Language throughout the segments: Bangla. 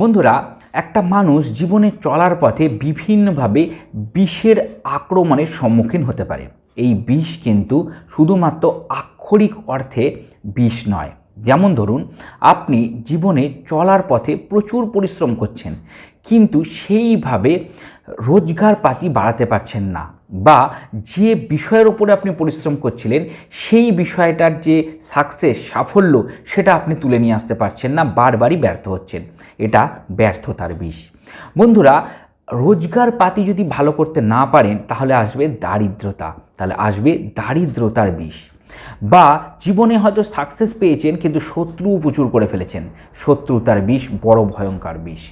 বন্ধুরা, একটা মানুষ জীবনে চলার পথে বিভিন্নভাবে বিষের আক্রমণের সম্মুখীন হতে পারে। এই বিষ কিন্তু শুধুমাত্র আক্ষরিক অর্থে বিষ নয়। যেমন ধরুন, আপনি জীবনে চলার পথে প্রচুর পরিশ্রম করছেন, কিন্তু সেইভাবে রোজগার পাতি বাড়াতে পারছেন না বা যে বিষয়ের উপরে আপনি পরিশ্রম করছিলেন, সেই বিষয়টার যে সাকসেস সাফল্য, সেটা আপনি তুলে নিয়ে আসতে পারছেন না, বারবারই ব্যর্থ হচ্ছেন। এটা ব্যর্থতার বিষ। বন্ধুরা রোজগার পাতি যদি ভালো করতে না পারেন, তাহলে আসবে দারিদ্রতা। তাহলে আসবে দারিদ্রতার বিষ। বা জীবনে হয়তো সাকসেস পেয়েছেন, কিন্তু শত্রুও প্রচুর করে ফেলেছেন। শত্রুতার বিষ, বড় ভয়ঙ্কর বিষ।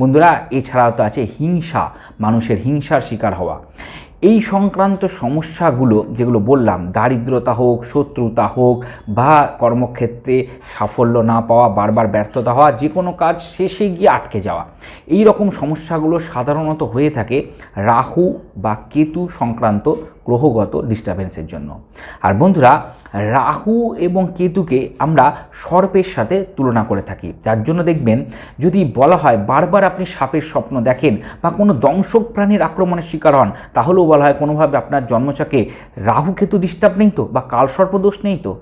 বন্ধুরা, এছাড়াও তো আছে হিংসা, মানুষের হিংসার শিকার হওয়া। এই সংক্রান্ত সমস্যাগুলো যেগুলো বললাম, দারিদ্রতা হোক, শত্রুতা হোক, বা কর্মক্ষেত্রে সাফল্য না পাওয়া, বারবার ব্যর্থতা হওয়া, যে কোনো কাজ শেষে গিয়ে আটকে যাওয়া। এই রকম সমস্যাগুলো সাধারণত হয়ে থাকে রাহু বা কেতু সংক্রান্ত গ্রহগত ডিস্টারবেন্সের জন্য। আর বন্ধুরা, রাহু এবং কেতুকে আমরা সর্পের সাথে তুলনা করে থাকি। যার জন্য দেখবেন, যদি বলা হয় বারবার আপনি সাপের স্বপ্ন দেখেন বা কোনো দংশক প্রাণীর আক্রমণের শিকার হন, তাহলেও বলা হয় কোনোভাবে আপনার জন্মচাকে রাহু কেতু ডিস্টার্ব নেই তো বা কাল দোষ নেই তো?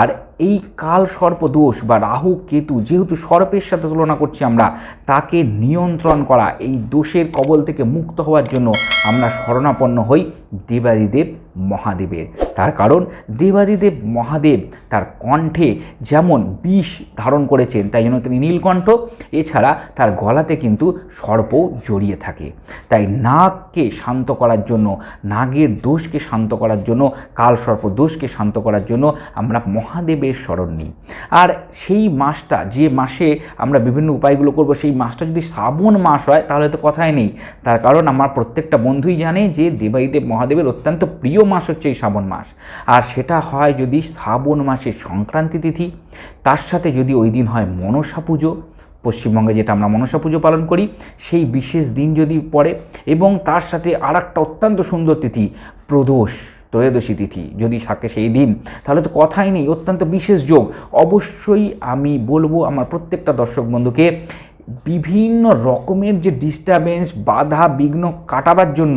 আর এই কাল সর্প দোষ বা রাহু কেতু যেহেতু সর্পের সাথে তুলনা করছি আমরা, তাকে নিয়ন্ত্রণ করা, এই দোষের কবল থেকে মুক্ত হওয়ার জন্য আমরা শরণাপন্ন হই দেবাদিদেব মহাদেবের। তার কারণ দেবাদিদেব মহাদেব তার কণ্ঠে যেমন বিষ ধারণ করেছেন, তাই জন্য তিনি নীলকণ্ঠ। এছাড়া তার গলাতে কিন্তু সর্পও জড়িয়ে থাকে। তাই নাগকে শান্ত করার জন্য, নাগের দোষকে শান্ত করার জন্য কাল সর্প দোষকে শান্ত করার জন্য আমরা মহাদেবের স্মরণ নিই। আর সেই মাসটা, যে মাসে আমরা বিভিন্ন উপায়গুলো করব, সেই মাসটা যদি শ্রাবণ মাস হয়, তাহলে তো কথাই নেই। তার কারণ আমার প্রত্যেকটা বন্ধুই জানে যে দেবাইদেব মহাদেবের অত্যন্ত প্রিয় মাস হচ্ছে এই শ্রাবণ মাস। আর সেটা হয় যদি শ্রাবণ মাসের সংক্রান্তি তিথি, তার সাথে যদি ওই দিন হয় মনসা পুজো, পশ্চিমবঙ্গে যেটা আমরা মনসা পুজো পালন করি, সেই বিশেষ দিন যদি পড়ে এবং তার সাথে আর একটা অত্যন্ত সুন্দর তিথি, প্রদোষ, ত্রয়োদশী তিথি যদি থাকে সেই দিন, তাহলে তো কথাই নেই, অত্যন্ত বিশেষ যোগ। অবশ্যই আমি বলব আমার প্রত্যেকটা দর্শক বন্ধুকে বিভিন্ন রকমের যে ডিস্টারবেন্স বাধা, বিঘ্ন কাটাবার জন্য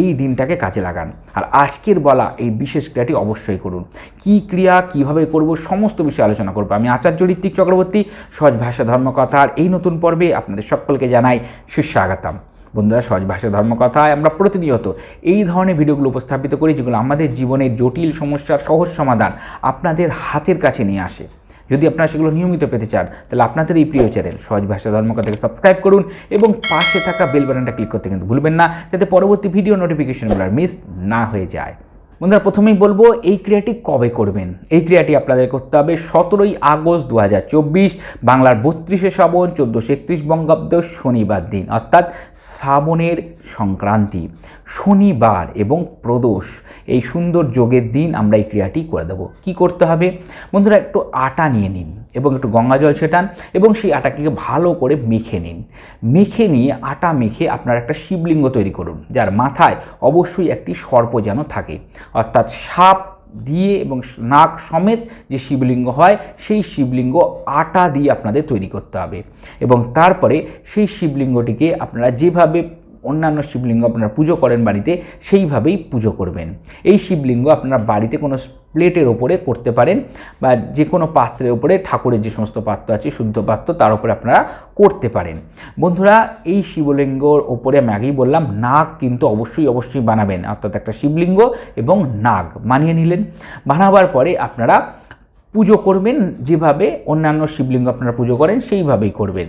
এই দিনটাকে কাজে লাগান। আর আজকের বলা এই বিশেষ ক্রিয়াটি অবশ্যই করুন। কি ক্রিয়া, কীভাবে করব, সমস্ত বিষয়ে আলোচনা করব। আমি আচার্য ঋত্বিক চক্রবর্তী, সহজ ভাষা ধর্মকথার এই নতুন পর্বে আপনাদের সকলকে জানাই সুস্বাগতম। বন্ধুরা, সহজ ভাষা ধর্মকথায় আমরা প্রতিনিয়ত এই ধরনের ভিডিওগুলো উপস্থাপিত করি, যেগুলো আমাদের জীবনের জটিল সমস্যার সহজ সমাধান আপনাদের হাতের কাছে নিয়ে আসে। যদি আপনারা সেগুলো নিয়মিত পেতে চান, তাহলে আপনাদের এই প্রিয় চ্যানেল সহজ ভাষা ধর্মকথাকে সাবস্ক্রাইব করুন এবং পাশে থাকা বেল বাটনটা ক্লিক করতে কিন্তু ভুলবেন না, যাতে পরবর্তী ভিডিও নোটিফিকেশনগুলো মিস না হয়ে যায়। বন্ধুরা, প্রথমেই বলব, এই ক্রিয়াটি কবে করবেন? এই ক্রিয়াটি আপনাদের করতে হবে সতেরোই আগস্ট দু হাজার চব্বিশ, বাংলার বত্রিশে শ্রাবণ, চোদ্দোশো একত্রিশ বঙ্গাব্দ শনিবার দিন, অর্থাৎ শ্রাবণের সংক্রান্তি, শনিবার এবং প্রদোষ, এই সুন্দর যোগের দিন আমরা এই ক্রিয়াটি করে দেবো। কি করতে হবে? বন্ধুরা, একটু আটা নিয়ে নিন এবং একটু গঙ্গা জল ছেটান এবং সেই আটাকে ভালো করে মেখে নিন। মেখে নিয়ে, আটা মেখে আপনার একটা শিবলিঙ্গ তৈরি করুন, যার মাথায় অবশ্যই একটি সর্প যেন থাকে। অর্থাৎ সাপ দিয়ে এবং নাক সমেত যে শিবলিঙ্গ হয়, সেই শিবলিঙ্গ আটা দিয়ে আপনাদের তৈরি করতে হবে। এবং তারপরে সেই শিবলিঙ্গটিকে আপনারা যেভাবে অন্যান্য শিবলিঙ্গ আপনারা পুজো করেন বাড়িতে, সেইভাবেই পুজো করবেন। এই শিবলিঙ্গ আপনারা বাড়িতে কোনো প্লেটের ওপরে করতে পারেন বা যে কোনো পাত্রের ওপরে ঠাকুরের যে সমস্ত পাত্র আছে, শুদ্ধ পাত্র, তার উপরে আপনারা করতে পারেন। বন্ধুরা, এই শিবলিঙ্গর ওপরে আমি আগেই বললাম, নাগ কিন্তু অবশ্যই অবশ্যই বানাবেন। অর্থাৎ একটা শিবলিঙ্গ এবং নাগ বানিয়ে নিলেন। বানাবার পরে আপনারা পুজো করবেন, যেভাবে অন্যান্য শিবলিঙ্গ আপনারা পুজো করেন, সেইভাবেই করবেন।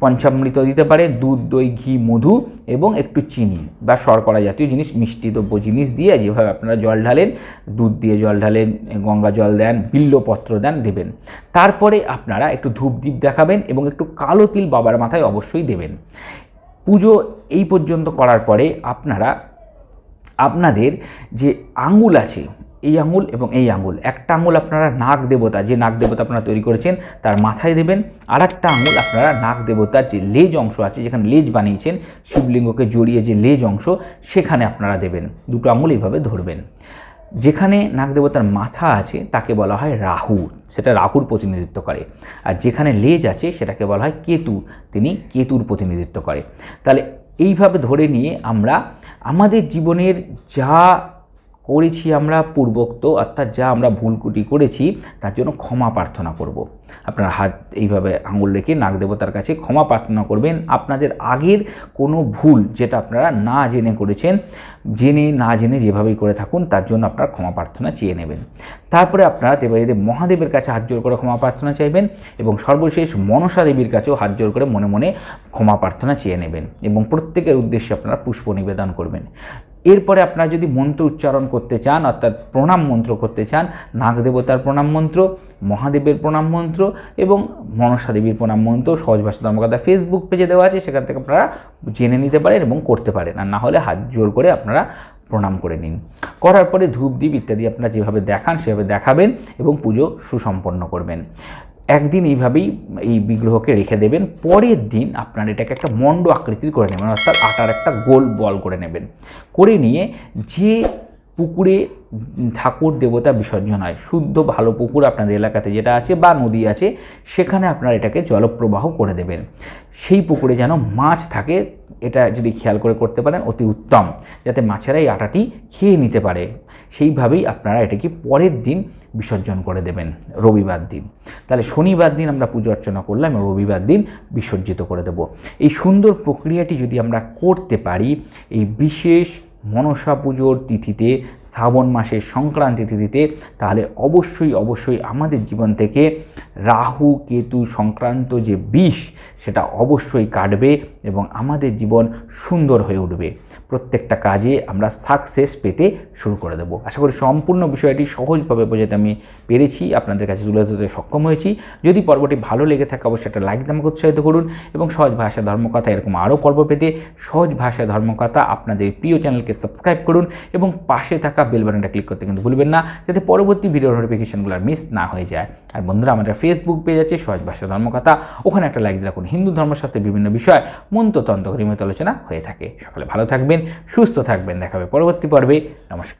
পঞ্চামৃত দিতে পারে, দুধ, দই, ঘি, মধু এবং একটু চিনি বা শর্করা জাতীয় জিনিস, মিষ্টি দ্রব্য জিনিস দিয়ে যেভাবে আপনারা জল ঢালেন, দুধ দিয়ে জল ঢালেন, গঙ্গা জল দেন, বিল্লপত্র দেন, দেবেন। তারপরে আপনারা একটু ধূপ দ্বীপ দেখাবেন এবং একটু কালো তিল বাবার মাথায় অবশ্যই দেবেন। পুজো এই পর্যন্ত করার পরে আপনারা, আপনাদের যে আঙ্গুল আছে এই আঙুল এবং এই আঙুল। একটা আঙুল আপনারা নাগ দেবতা, যে নাগ দেবতা আপনারা তৈরি করেছেন, তার মাথায় দেবেন। আর একটা আঙুল আপনারা নাগ দেবতার যে লেজ অংশ আছে, যেখানে লেজ বানিয়েছেন, শিবলিঙ্গকে জড়িয়ে যে লেজ অংশ, সেখানে আপনারা দেবেন। দুটো আঙুল এইভাবে ধরবেন। যেখানে নাগদেবতার মাথা আছে, তাকে বলা হয় রাহু। সেটা রাহুর প্রতিনিধিত্ব করে। আর যেখানে লেজ আছে, সেটাকে বলা হয় কেতু। তিনি কেতুর প্রতিনিধিত্ব করে। তাহলে এইভাবে ধরে নিয়ে আমরা আমাদের জীবনের যা করেছি আমরা পূর্বোক্ত, অর্থাৎ যা আমরা ভুল কুটি করেছি, তার জন্য ক্ষমা প্রার্থনা করব। আপনার হাত এইভাবে আঙুল রেখে নাগদেবতার কাছে ক্ষমা প্রার্থনা করবেন। আপনাদের আগের কোনো ভুল যেটা আপনারা না জেনে করেছেন, জেনে না জেনে যেভাবেই করে থাকুন, তার জন্য আপনারা ক্ষমা প্রার্থনা চেয়ে নেবেন। তারপরে আপনারা দেবাদেব মহাদেবের কাছে হাত জোর করে ক্ষমা প্রার্থনা চাইবেন এবং সর্বশেষ মনসা দেবীর কাছেও হাত জোর করে মনে মনে ক্ষমা প্রার্থনা চেয়ে নেবেন এবং প্রত্যেকের উদ্দেশ্যে আপনারা পুষ্প নিবেদন করবেন। এরপরে আপনারা যদি মন্ত্র উচ্চারণ করতে চান, অর্থাৎ প্রণাম মন্ত্র করতে চান, নাগদেবতার প্রণাম মন্ত্র, মহাদেবের প্রণাম মন্ত্র এবং মনসা দেবীর প্রণাম মন্ত্র, সহজ ভাষা ধর্মকথা ফেসবুক পেজে দেওয়া আছে, সেখান থেকে আপনারা জেনে নিতে পারেন এবং করতে পারেন। আর না হলে হাত জোর করে আপনারা প্রণাম করে নিন। করার পরে ধূপ দ্বীপ ইত্যাদি আপনারা যেভাবে দেখান, সেভাবে দেখাবেন এবং পুজো সুসম্পন্ন করবেন। একদিন এইভাবেই এই বিগ্রহকে রেখে দেবেন। পরের দিন আপনার এটাকে একটা মণ্ড আকৃতির করে নেবেন, অর্থাৎ আটার একটা গোল বল করে নেবেন। করে নিয়ে যে পুকুরে ঠাকুর দেবতা বিসর্জন হয়, শুদ্ধ ভালো পুকুর আপনাদের এলাকাতে যেটা আছে বা নদী আছে, সেখানে আপনারা এটাকে জলপ্রবাহ করে দেবেন। সেই পুকুরে যেন মাছ থাকে, এটা যদি খেয়াল করে করতে পারেন, অতি উত্তম, যাতে মাছেরা এই আটাটি খেয়ে নিতে পারে। সেইভাবেই আপনারা এটাকে পরের দিন বিসর্জন করে দেবেন, রবিবার দিন। তাহলে শনিবার দিন আমরা পুজো অর্চনা করলাম রবিবার দিন বিসর্জিত করে দেব। এই সুন্দর প্রক্রিয়াটি যদি আমরা করতে পারি, এই বিশেষ মনসা পুজোর তিথিতে শ্রাবণ মাসের সংক্রান্তি তিথিতে, তাহলে অবশ্যই অবশ্যই আমাদের জীবন থেকে রাহু, কেতু সংক্রান্ত যে বিষ, সেটা অবশ্যই কাটবে এবং আমাদের জীবন সুন্দর হয়ে উঠবে। প্রত্যেকটা কাজে আমরা সাকসেস পেতে শুরু করে দেবো। আশা করি সম্পূর্ণ বিষয়টি সহজভাবে বোঝাতে আমি পেরেছি, আপনাদের কাছে তুলে ধরতে সক্ষম হয়েছি। যদি পর্বটি ভালো লেগে থাকে, অবশ্যই একটা লাইক আমাকে উৎসাহিত করুন এবং সহজ ভাষা ধর্মকথা, এরকম আরও পর্ব পেতে সহজ ভাষা ধর্মকথা আপনাদের প্রিয় চ্যানেলকে সাবস্ক্রাইব করুন এবং পাশে থাকা বেল বাটনটা ক্লিক করতে কিন্তু ভুলবেন না, যাতে পরবর্তী ভিডিও নোটিফিকেশনগুলো মিস না হয়ে যায়। আর বন্ধুরা, আমাদের ফেসবুক পেজ আছে, সহজ ভাষা ধর্মকথা। ওখানে একটা লাইক রাখুন। হিন্দু ধর্মশাস্ত্রের বিভিন্ন বিষয়, মন্ত্রতন্ত্র নিয়মিত আলোচনা হয়ে থাকে। সকলে ভালো থাকবেন, সুস্থ থাকবেন। দেখাবে পরবর্তী পর্বে। নমস্কার।